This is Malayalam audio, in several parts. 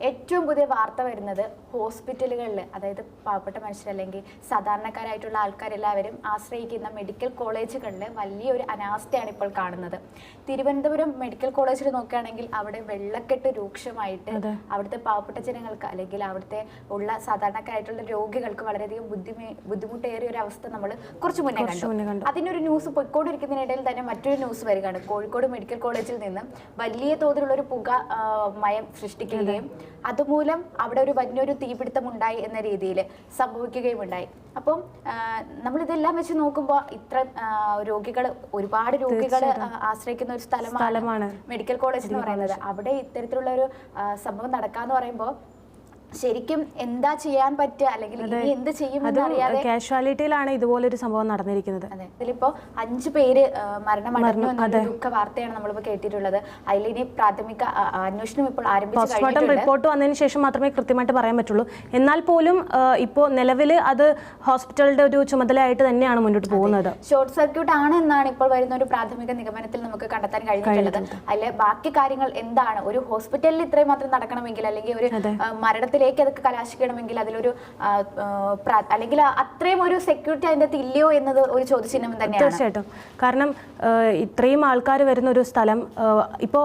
ഏറ്റവും പുതിയ വാർത്ത വരുന്നത് ഹോസ്പിറ്റലുകളിൽ അതായത് പാവപ്പെട്ട മനുഷ്യരല്ലെങ്കിൽ സാധാരണക്കാരായിട്ടുള്ള ആൾക്കാരെല്ലാവരും ആശ്രയിക്കുന്ന മെഡിക്കൽ കോളേജുകളിൽ വലിയൊരു അനാസ്ഥയാണ് ഇപ്പോൾ കാണുന്നത്. തിരുവനന്തപുരം മെഡിക്കൽ കോളേജിൽ നോക്കുകയാണെങ്കിൽ അവിടെ വെള്ളക്കെട്ട് രൂക്ഷമായിട്ട് അവിടുത്തെ പാവപ്പെട്ട ജനങ്ങൾക്ക് അല്ലെങ്കിൽ അവിടുത്തെ ഉള്ള സാധാരണക്കാരായിട്ടുള്ള രോഗികൾക്ക് വളരെയധികം ബുദ്ധിമേ ബുദ്ധിമുട്ടേറിയ ഒരു അവസ്ഥ നമ്മൾ കുറച്ച് മുന്നേ കണ്ടു. അതിനൊരു ന്യൂസ് പൊയ്ക്കൊണ്ടിരിക്കുന്നതിനിടയിൽ തന്നെ മറ്റൊരു ന്യൂസ് വരികയാണ്. കോഴിക്കോട് മെഡിക്കൽ കോളേജിൽ നിന്ന് വലിയ തോതിലുള്ള ഒരു പുക മയം സൃഷ്ടിക്കുകയും അതുമൂലം അവിടെ ഒരു വലിയൊരു തീപിടുത്തം ഉണ്ടായി എന്ന രീതിയിൽ സംഭവിക്കുകയും ഉണ്ടായി അപ്പം നമ്മൾ നമ്മളിതെല്ലാം വെച്ച് നോക്കുമ്പോൾ ഇത്ര രോഗികൾ ഒരുപാട് രോഗികൾ ആശ്രയിക്കുന്ന ഒരു സ്ഥലമാണ്. മെഡിക്കൽ കോളേജ് എന്ന് പറയുന്നത്. അവിടെ ഇത്തരത്തിലുള്ള ഒരു സംഭവം നടക്കാന്ന് പറയുമ്പോൾ ശരിക്കും എന്താ ചെയ്യാൻ പറ്റുക? അല്ലെങ്കിൽ ഇനി എന്ത് ചെയ്യുമെന്ന് അറിയാതെ കാഷ്വാലിറ്റിയിലാണ് ഇതുപോലൊരു സംഭവം നടന്നിരിക്കുന്നത്. അതെ. ഇതിലിപ്പോ അഞ്ചു പേര് മരണമടഞ്ഞു ദുഃഖ വാർത്തയാണ് നമ്മളിപ്പോ കേട്ടിട്ടുള്ളത്. അതിൽ ഇനി പ്രാഥമിക അന്വേഷണം ഇപ്പോൾ പോസ്റ്റ്മോർട്ടം റിപ്പോർട്ട് വന്നതിന് ശേഷം മാത്രമേ കൃത്യമായിട്ട് പറയാൻ പറ്റുള്ളൂ. എന്നാൽ പോലും ഇപ്പോൾ നിലവിൽ അത് ഹോസ്പിറ്റലിന്റെ ഒരു ചുമതലയായിട്ട് തന്നെയാണ് മുന്നോട്ട് പോകുന്നത്. ഷോർട്ട് സർക്യൂട്ട് ആണ് എന്നാണ് ഇപ്പോൾ വരുന്ന ഒരു പ്രാഥമിക നിഗമനത്തിൽ നമുക്ക് കണ്ടെത്താൻ കഴിഞ്ഞിട്ടുള്ളത്. അതിലെ ബാക്കി കാര്യങ്ങൾ എന്താണ്? ഒരു ഹോസ്പിറ്റലിൽ ഇത്രയും മാത്രം നടക്കണമെങ്കിൽ അല്ലെങ്കിൽ ഒരു ആ, മരണത്തിലേക്ക് അതൊക്കെ കലാശിക്കണമെങ്കിൽ അതിലൊരു അല്ലെങ്കിൽ അത്രയും ഒരു സെക്യൂരിറ്റി അതിന്റെ അകത്ത് ഇല്ലയോ എന്നത് ഒരു ചോദ്യചിഹ്നം തന്നെയാണ്. തീർച്ചയായിട്ടും. കാരണം ഇത്രയും ആൾക്കാർ വരുന്ന ഒരു സ്ഥലം ഇപ്പോൾ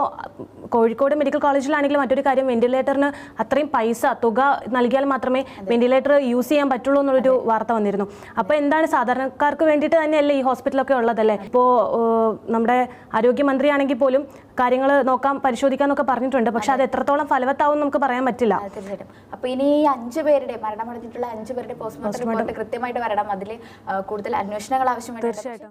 കോഴിക്കോട് മെഡിക്കൽ കോളേജിലാണെങ്കിൽ മറ്റൊരു കാര്യം വെന്റിലേറ്ററിന് അത്രയും പൈസ തുക നൽകിയാൽ മാത്രമേ വെന്റിലേറ്റർ യൂസ് ചെയ്യാൻ പറ്റുള്ളൂ എന്നുള്ളൊരു വാർത്ത വന്നിരുന്നു. അപ്പോൾ എന്താണ് സാധാരണക്കാർക്ക് വേണ്ടിയിട്ട് തന്നെയല്ലേ ഈ ഹോസ്പിറ്റലൊക്കെ ഉള്ളതല്ലേ? ഇപ്പോ നമ്മുടെ ആരോഗ്യമന്ത്രിയാണെങ്കിൽ പോലും കാര്യങ്ങൾ നോക്കാം പരിശോധിക്കാന്നൊക്കെ പറഞ്ഞിട്ടുണ്ട്. പക്ഷെ അത്. എത്രത്തോളം ഫലവത്താവും നമുക്ക് പറയാൻ പറ്റില്ല. തീർച്ചയായിട്ടും. അപ്പൊ ഇനി ഈ അഞ്ചു പേരുടെ മരണമടഞ്ഞിട്ടുള്ള അഞ്ചു പേരുടെ പോസ്റ്റ്മോർട്ടം റിപ്പോർട്ട് കൃത്യമായിട്ട് വരണം. അതിൽ കൂടുതൽ അന്വേഷണങ്ങൾ ആവശ്യമായിട്ട് തീർച്ചയായിട്ടും.